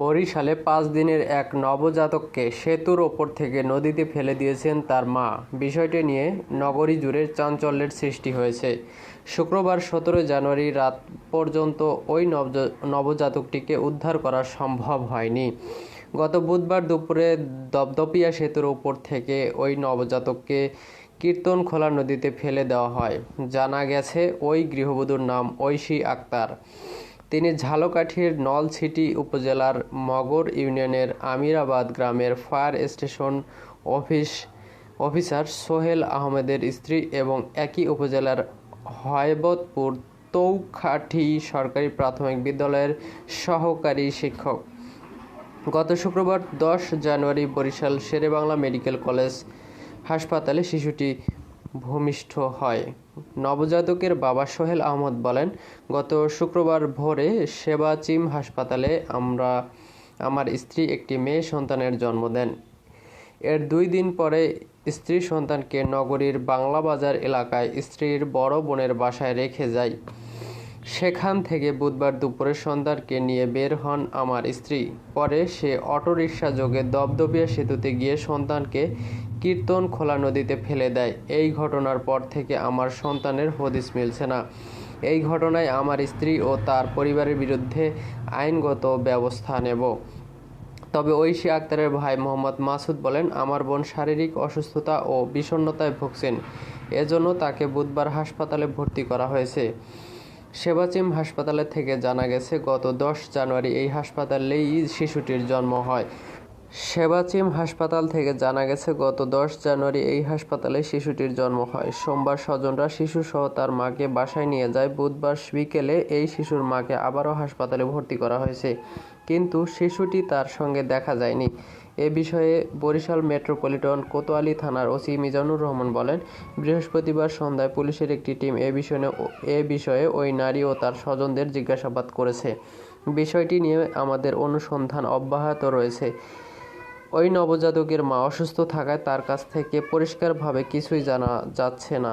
বরিশালে পাঁচ দিনের এক নবজাতককে সেতুর ওপর থেকে নদীতে ফেলে দিয়েছেন তার মা। বিষয়টি নিয়ে নগরী জুড়ে চাঞ্চল্যের সৃষ্টি হয়েছে। শুক্রবার সতেরো জানুয়ারি রাত পর্যন্ত ওই নবজ- নবজাতকটিকে উদ্ধার করা সম্ভব হয়নি। গত বুধবার দুপুরে দপদপিয়া সেতুর উপর থেকে ওই নবজাতককে কীর্তনখোলা নদীতে ফেলে দেওয়া হয়। জানা গেছে, ওই গৃহবধূর নাম ঐশী আক্তার। তিনি ঝালকাঠির নলছিটি উপজেলার মগর ইউনিয়নের আমিরাবাদ গ্রামের fire station office, officer Sohel আহমেদের স্ত্রী এবং একই উপজেলার হয়বতপুর তৌখাঠি সরকারি প্রাথমিক বিদ্যালয়ের সহকারী শিক্ষক। গত শুক্রবার দশ জানুয়ারি বরিশাল শেরেবাংলা মেডিকেল কলেজ হাসপাতালে শিশুটি ভূমিষ্ঠ হয়। নবজাতকের বাবা সোহেল আহমদ বলেন, গত শুক্রবার ভোরে সেবাচিম হাসপাতালে আমরা, আমার স্ত্রী একটি মেয়ে সন্তানের জন্ম দেন। এর দুই দিন পরে স্ত্রী সন্তানকে নগরীর বাংলা বাজার এলাকায় স্ত্রীর বড় বোনের বাসায় রেখে যায় সেখান থেকে বুধবার দুপুরে সন্তানকে নিয়ে বের হন আমার স্ত্রী। পরে সে অটোরিকশা যোগে দপদপিয়া সেতুতে গিয়ে সন্তানকে কীর্তন খোলা নদীতে ফেলে দেয়। এই ঘটনার পর থেকে আমার সন্তানের হদিস মিলছে না। এই ঘটনায় আমার স্ত্রী ও তার পরিবারের বিরুদ্ধে আইনগত ব্যবস্থা নেব। তবে ঐশী আক্তারের ভাই মোহাম্মদ মাসুদ বলেন, আমার বোন শারীরিক অসুস্থতা ও বিষণ্ণতায় ভুগছেন। এজন্য তাকে বুধবার হাসপাতালে ভর্তি করা হয়েছে। সেবাচিম হাসপাতালে থেকে জানা গেছে, গত দশ জানুয়ারি এই হাসপাতালেই শিশুটির জন্ম হয়। সেবাচিম হাসপাতাল থেকে জানা গেছে, গত দশ জানুয়ারি এই হাসপাতালে শিশুটির জন্ম হয়। সোমবার স্বজনরা শিশুসহ তার মাকে বাসায় নিয়ে যায়। বুধবার বিকেলে এই শিশুর মাকে আবারও হাসপাতালে ভর্তি করা হয়েছে। কিন্তু শিশুটি তার সঙ্গে দেখা যায়নি। এ বিষয়ে বরিশাল মেট্রোপলিটন কোতোয়ালি থানার ওসি মিজানুর রহমান বলেন, বৃহস্পতিবার সন্ধ্যায় পুলিশের একটি টিম এ বিষয়ে এ বিষয়ে ওই নারী ও তার স্বজনদের জিজ্ঞাসাবাদ করেছে। বিষয়টি নিয়ে আমাদের অনুসন্ধান অব্যাহত রয়েছে। ওই নবজাতকের মা অসুস্থ থাকায় তার কাছ থেকে পরিষ্কারভাবে কিছুই জানা যাচ্ছে না।